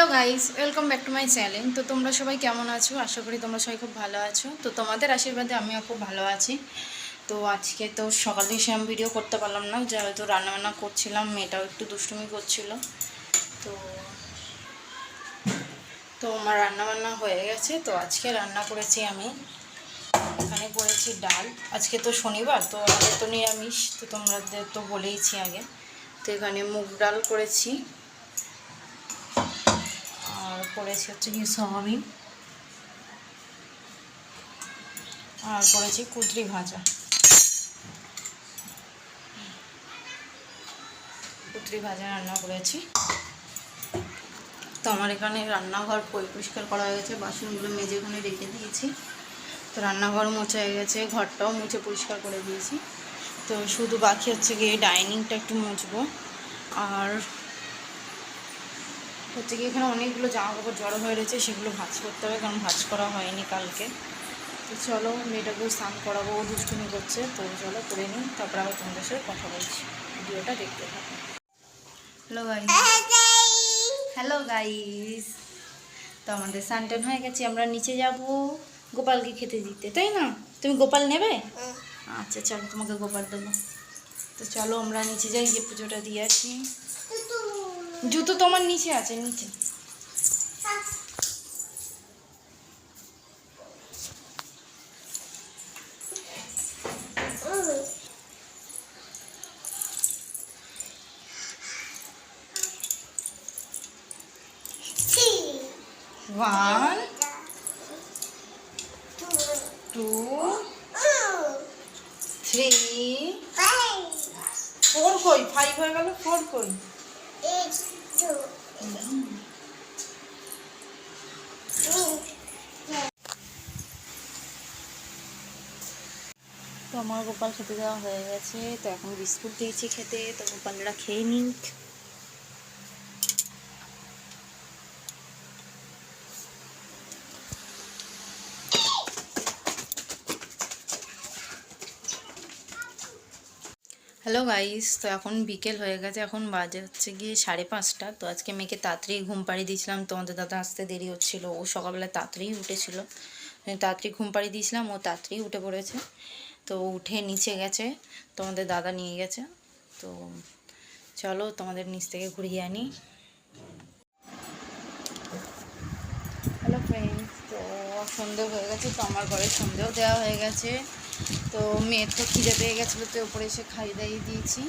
Hello guys welcome back to my channel তো তোমরা সবাই কেমন আছো? আশা করি তোমরা সবাই খুব ভালো আছো। তো তোমাদের আশীর্বাদে আমিও খুব ভালো আছি। তো আজকে তো সকাল থেকে সেরকম ভিডিও করতে পারলাম না। যা হয়তো রান্নাবান্না করছিলাম, মেয়েটাও একটু দুষ্টুমি করছিল। তো তো আমার রান্নাবান্না হয়ে গেছে। তো আজকে রান্না করেছি আমি। এখানে করেছি ডাল। আজকে তো শনিবার, তো আমাদের তো নিরামিষ। তো তোমাদের তো বলেইছি আগে। তো এখানে মুগ ডাল করেছি। আর করেছি হচ্ছে কি সয়াবিন। আর করেছি কুদরি ভাজা। কুদরি ভাজা রান্না করেছি। তো আমার এখানে রান্নাঘর পরিষ্কার করা হয়ে গেছে, বাসনগুলো মেজে ওখানে রেখে দিয়েছি। তো রান্নাঘর মোছা হয়ে গেছে, ঘরটাও মুছে পরিষ্কার করে দিয়েছি। তো শুধু বাকি হচ্ছে গিয়ে ডাইনিংটা একটু মুছবো। আর হচ্ছে কি এখানে অনেকগুলো জামা কাপড় জড়ো হয়ে রয়েছে সেগুলো ভাঁজ করতে হবে কারণ ভাঁজ করা হয়নি কালকে। তো চলো মেয়েটাকেও স্নান করাবো ও দুষ্টুমি করছে তো চলো করে নিই তারপর আবার তোমাদের সাথে কথা বলছি। ভিডিওটা দেখতে থাকো। হ্যালো গাইস হ্যালো গাইস তো আমাদের সানটান হয়ে গেছে আমরা নিচে যাব গোপালকে খেতে দিতে তাই না? তুমি গোপাল নেবে? আচ্ছা চলো তোমাকে গোপাল দেবো। তো চলো আমরা নিচে যাই গিয়ে পুজোটা দিয়ে আসি। জুতো তোমার নিচে আছে নিচে। ওয়ান টু থ্রি ফোর কই? ফাইভ হয়ে গেল? ফোর কই তো আমার গোপাল খেতে দেওয়া হয়ে গেছে, তো এখন বিস্কুট দিয়েছি খেতে, তো গোপালরা খেয়ে নিক। হ্যালো গাইস তো এখন বিকেল হয়ে গেছে, এখন বাজে হচ্ছে গিয়ে সাড়ে পাঁচটা, তো আজকে মেয়েকে তাড়াতাড়ি ঘুম পাড়িয়ে দিয়েছিলাম তোমাদের দাদা আসতে দেরি হচ্ছিল, ও সকালবেলা তাড়াতাড়ি উঠেছিল। তাড়াতাড়ি ঘুম পাড়িয়ে দিয়েছিলাম, ও তাড়াতাড়ি উঠে পড়েছে। তো উঠে নিচে গেছে, তোমাদের দাদা নিয়ে গেছে। তো চলো তোমাদের নিচ থেকে ঘুরিয়ে আনি। হ্যালো ফ্রেন্ডস তো সন্ধে হয়ে গেছে, তো আমার ঘরে সন্ধেও দেওয়া হয়ে গেছে। তো মেয়ের তো খিদে পেয়ে গেছিল, তো উপরে এসে খাইয়ে দাইয়ে দিয়েছি।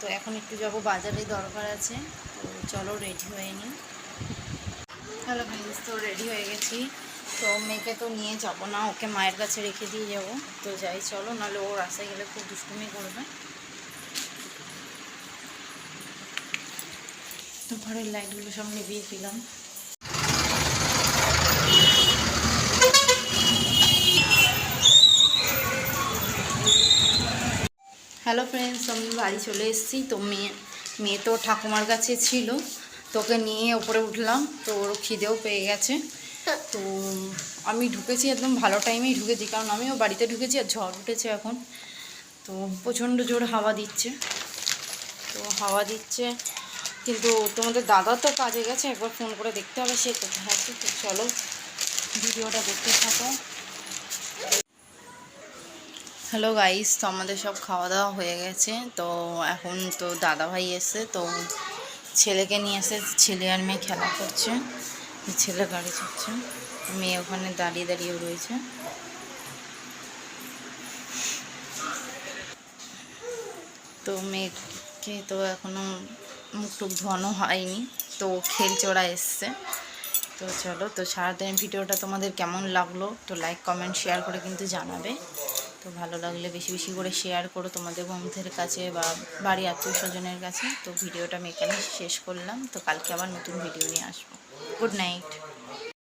তো এখন একটু যাব, বাজারে দরকার আছে। তো চলো রেডি হয়ে নিই হ্যালো ফ্রেন্ডস তো রেডি হয়ে গেছি। তো মেয়েকে তো নিয়ে যাব না, ওকে মায়ের কাছে রেখে দিয়ে যাব। তো যাই, চলো, নাহলে ও রাস্তায় গেলে খুব দুষ্টুমি করবে। তো ঘরের লাইটগুলো সব নিভিয়ে দিলাম। হ্যালো ফ্রেন্ডস, আমি বাড়ি চলে এসেছি। তো মেয়ে মেয়ে তো ঠাকুমার কাছে ছিল, তোকে নিয়ে ওপরে উঠলাম, তো ওর খিদেও পেয়ে গেছে। তো আমি ঢুকেছি একদম ভালো টাইমেই ঢুকেছি, কারণ আমিও বাড়িতে ঢুকেছি আর ঝড় উঠেছে এখন। তো প্রচণ্ড জোর হাওয়া দিচ্ছে। তো হাওয়া দিচ্ছে, কিন্তু তোমাদের দাদা তো কাজে গেছে, একবার ফোন করে দেখতে হবে সে কোথায় আছে। তো চলো ভিডিওটা দেখতে থাকো। হ্যালো গাইস, তো আমাদের সব খাওয়া দাওয়া হয়ে গেছে। তো এখন তো দাদা ভাই এসে তো ছেলেকে নিয়ে এসে, ছেলে আর মেয়ে খেলা করছে। ছেলে গাড়ি চাচ্ছে মেয়ে ওখানে দাঁড়িয়ে দাঁড়িয়ে রয়েছে। তো মেয়েকে তো এখনও মুখ টুক ধোয়ানো হয়নি। তো খেল ওরা এসছে। তো চলো, তো সারাদিন ভিডিওটা তোমাদের কেমন লাগল? তো লাইক কমেন্ট শেয়ার করে কিন্তু জানাবে। তো ভালো লাগলে বেশি বেশি করে শেয়ার করো তোমাদের বন্ধুদের কাছে বা বাড়ি আত্মীয় স্বজনের কাছে। তো ভিডিওটা আমি এখানে শেষ করলাম। তো কালকে আবার নতুন ভিডিও নিয়ে আসব। Good night